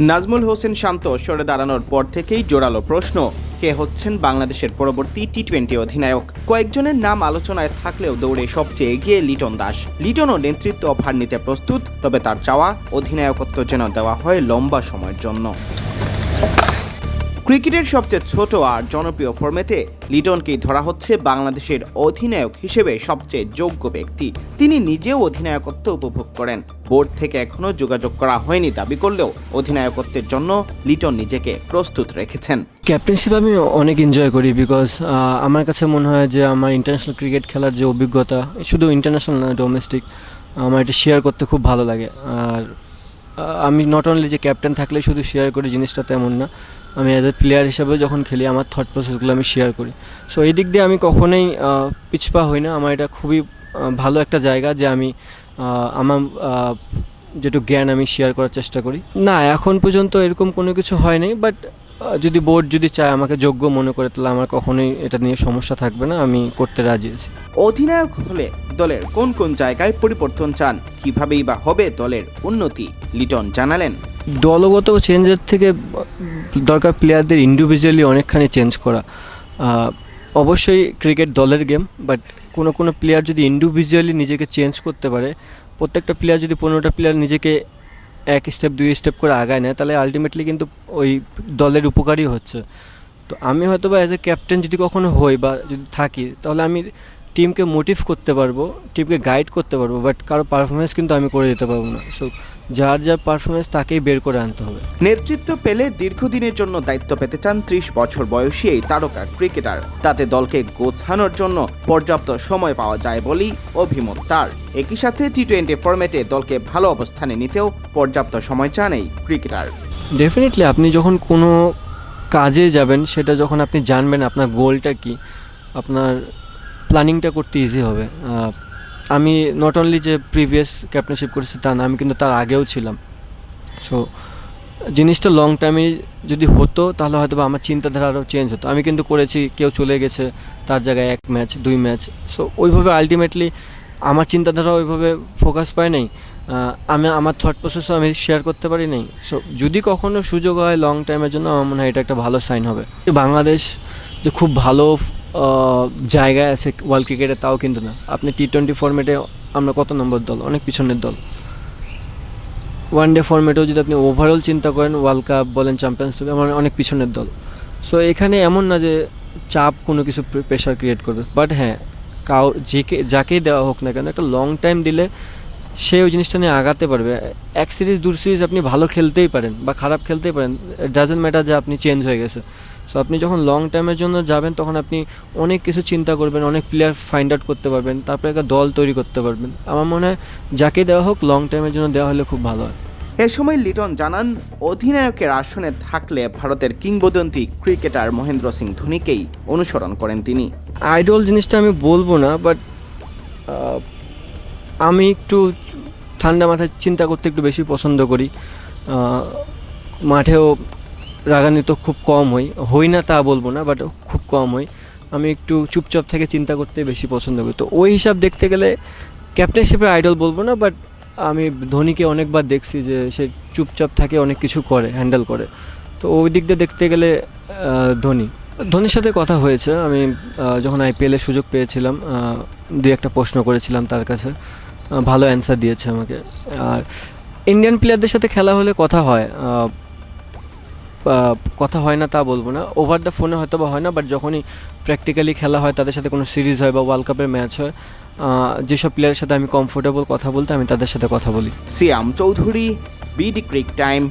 নাজমুল হোসেন শান্ত সরে দাঁড়ানোর পর থেকেই জোরালো প্রশ্ন, কে হচ্ছেন বাংলাদেশের পরবর্তী টি টোয়েন্টি অধিনায়ক? কয়েকজনের নাম আলোচনায় থাকলেও দৌড়ে সবচেয়ে এগিয়ে লিটন দাস। লিটনও নেতৃত্ব ভার নিতে প্রস্তুত, তবে তার চাওয়া অধিনায়কত্ব যেন দেওয়া হয় লম্বা সময়ের জন্য। ক্রিকেটের সবচেয়ে ছোট আর জনপ্রিয় ফরম্যাটে লিটনকেই ধরা হচ্ছে বাংলাদেশের অধিনায়ক হিসেবে সবচেয়ে যোগ্য ব্যক্তি। তিনি নিজেও অধিনায়কত্ব উপভোগ করেন। বোর্ড থেকে এখনও যোগাযোগ করা হয়নি দাবি করলেও অধিনায়কত্বের জন্য লিটন নিজেকে প্রস্তুত রেখেছেন। ক্যাপ্টেনশিপ আমি অনেক এনজয় করি বিকজ আমার কাছে মনে হয় যে আমার ইন্টারন্যাশনাল ক্রিকেট খেলার যে অভিজ্ঞতা, শুধু ইন্টারন্যাশনাল না ডোমেস্টিক আমার এটা শেয়ার করতে খুব ভালো লাগে। আর আমি নট অনলি যে ক্যাপ্টেন থাকলে শুধু শেয়ার করি জিনিসটা তেমন না, আমি অ্যাজ এ প্লেয়ার হিসাবেও যখন খেলি আমার থট প্রসেসগুলো আমি শেয়ার করি। সো এই দিক দিয়ে আমি কখনোই পিছপা হই না। আমার এটা খুবই ভালো একটা জায়গা যে আমি আমার যেটু জ্ঞান আমি শেয়ার করার চেষ্টা করি। না, এখন পর্যন্ত এরকম কোনো কিছু হয়নি বাট যদি বোর্ড যদি চায় আমাকে যোগ্য মনে করে তাহলে আমার কখনোই এটা নিয়ে সমস্যা থাকবে না আমি করতে রাজি আছি। অধিনায়ক হলে দলের কোন কোন জায়গায় পরিবর্তন চান কিভাবেই বা হবে দলের উন্নতি লিটন জানালেন। দলগত চেঞ্জের থেকে দরকার প্লেয়ারদের ইন্ডিভিজুয়ালি অনেকখানি চেঞ্জ করা। অবশ্যই ক্রিকেট দলের গেম বাট কোনো কোনো প্লেয়ার যদি ইন্ডিভিজুয়ালি নিজেকে চেঞ্জ করতে পারে প্রত্যেকটা প্লেয়ার যদি পনেরোটা প্লেয়ার নিজেকে এক স্টেপ দুই স্টেপ করে আগায় নেয়, তাহলে আলটিমেটলি কিন্তু ওই দলের উপকারই হচ্ছে। তো আমি হয়তো বা অ্যাজ এ ক্যাপ্টেন যদি কখনো হই বা যদি থাকি, তাহলে আমি টিমকে মোটিভ করতে পারব টিমকে গাইড করতে পারব বাট কারও পারফরমেন্স কিন্তু আমি করে দিতে পারব না। সো যার যার পারফরমেন্স তাকেই বের করে আনতে হবে। নেতৃত্ব পেলে দীর্ঘদিনের জন্য দায়িত্ব পেতে চান ত্রিশ বছর বয়সী এই তারকা ক্রিকেটার তাতে দলকে গোছানোর জন্য পর্যাপ্ত সময় পাওয়া যায় বলেই অভিমত তার। একই সাথে টি টোয়েন্টি ফরম্যাটে দলকে ভালো অবস্থানে নিতেও পর্যাপ্ত সময় চান এই ক্রিকেটার ডেফিনেটলি আপনি যখন কোনো কাজে যাবেন সেটা যখন আপনি জানবেন আপনার গোলটা কি আপনার প্ল্যানিংটা করতে ইজি হবে। আমি নট অনলি যে প্রিভিয়াস ক্যাপ্টেনশিপ করেছি তা না, আমি কিন্তু তার আগেও ছিলাম। সো জিনিসটা লং টাইমে যদি হতো, তাহলে হয়তো আমার চিন্তাধারা আরও চেঞ্জ হতো। আমি কিন্তু করেছি, কেউ চলে গেছে, তার জায়গায় এক ম্যাচ দুই ম্যাচ সো ওইভাবে আলটিমেটলি আমার চিন্তাধারা ওইভাবে ফোকাস পায় নাই। আমি, আমার থট প্রসেসও আমি শেয়ার করতে পারি নাই। সো যদি কখনও সুযোগ হয় লং টাইমের জন্য, আমার মনে হয় এটা একটা ভালো সাইন হবে। বাংলাদেশ যে খুব ভালো জায়গায় আছে ওয়ার্ল্ড ক্রিকেটে তাও কিন্তু না। আপনি টি টোয়েন্টি ফর্মেটে আমরা কত নম্বর দল? অনেক পিছনের দল। ওয়ান ডে ফর্মেটেও যদি আপনি ওভারঅল চিন্তা করেন ওয়ার্ল্ড কাপ বলেন চ্যাম্পিয়ন্স ট্রফি আমার অনেক পিছনের দল। সো এখানে এমন না যে চাপ কোনো কিছু প্রেশার ক্রিয়েট করবে। বাট হ্যাঁ কাউ যেকে যাকেই দেওয়া হোক না কেন, একটা লং টাইম দিলে সে ওই জিনিসটা নিয়ে আগাতে পারবে। এক সিরিজ দু সিরিজ আপনি ভালো খেলতেই পারেন বা খারাপ খেলতেই পারেন ডাজেন্ট ম্যাটার যে আপনি চেঞ্জ হয়ে গেছে। সো আপনি যখন লং টাইমের জন্য যাবেন তখন আপনি অনেক কিছু চিন্তা করবেন অনেক প্লেয়ার ফাইন্ড আউট করতে পারবেন তারপরে একটা দল তৈরি করতে পারবেন। আমার মনে হয় যাকে দেওয়া হোক লং টাইমের জন্য দেওয়া হলে খুব ভালো হয়। এ সময় লিটন জানান অধিনায়কের আসনে থাকলে ভারতের কিংবদন্তি ক্রিকেটার মহেন্দ্র সিং ধোনিকেই অনুসরণ করেন তিনি। আইডল জিনিসটা আমি বলব না বাট আমি একটু ঠান্ডা মাথায় চিন্তা করতে একটু বেশি পছন্দ করি। মাঠেও রাগান্বিত খুব কম হই। হই না তা বলব না বাট খুব কম হই। আমি একটু চুপচাপ থেকে চিন্তা করতে বেশি পছন্দ করি। তো ওই হিসাব দেখতে গেলে ক্যাপ্টেনশিপের আইডল বলব না বাট আমি ধোনিকে অনেকবার দেখছি যে সে চুপচাপ থাকে, অনেক কিছু করে, হ্যান্ডেল করে। তো ওই দিক দিয়ে দেখতে গেলে ধোনি। ধোনির সাথে কথা হয়েছে। আমি যখন আইপিএলের সুযোগ পেয়েছিলাম দুই একটা প্রশ্ন করেছিলাম তার কাছে। ভালো অ্যান্সার দিয়েছে আমাকে। আর ইন্ডিয়ান প্লেয়ারদের সাথে খেলা হলে কথা হয় কথা হয় না তা বলব না। ওভার দ্য ফোনে হয়তো বা হয় না বাট যখনই প্র্যাকটিক্যালি খেলা হয়, তাদের সাথে কোনো সিরিজ হয় বা ওয়ার্ল্ড কাপের ম্যাচ হয় যেসব প্লেয়ারের সাথে আমি কমফোর্টেবল কথা বলতে, আমি তাদের সাথে কথা বলি। Siam Chowdhury BD cric time